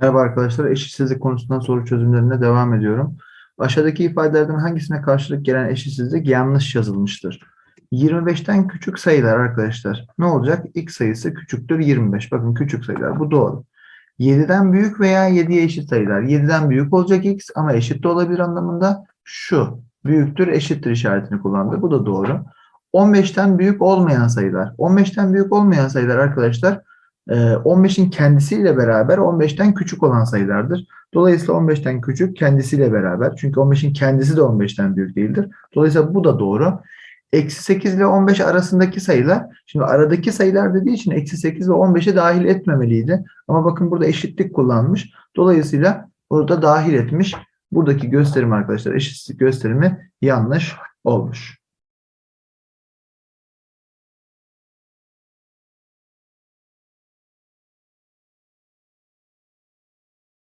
Merhaba arkadaşlar, eşitsizlik konusundan soru çözümlerine devam ediyorum. Aşağıdaki ifadelerden hangisine karşılık gelen eşitsizlik yanlış yazılmıştır? 25'ten küçük sayılar arkadaşlar. Ne olacak? X sayısı küçüktür 25. Bakın küçük sayılar. Bu doğru. 7'den büyük veya 7'ye eşit sayılar. 7'den büyük olacak X ama eşit de olabilir anlamında şu. Büyüktür eşittir işaretini kullandı. Bu da doğru. 15'ten büyük olmayan sayılar. 15'ten büyük olmayan sayılar arkadaşlar 15'in kendisiyle beraber 15'ten küçük olan sayılardır. Dolayısıyla 15'ten küçük kendisiyle beraber. Çünkü 15'in kendisi de 15'ten büyük değildir. Dolayısıyla bu da doğru. Eksi 8 ile 15 arasındaki sayılar, şimdi aradaki sayılar dediği için eksi 8 ve 15'e dahil etmemeliydi. Ama bakın burada eşitlik kullanmış. Dolayısıyla burada dahil etmiş. Buradaki gösterim arkadaşlar eşitlik gösterimi yanlış olmuş.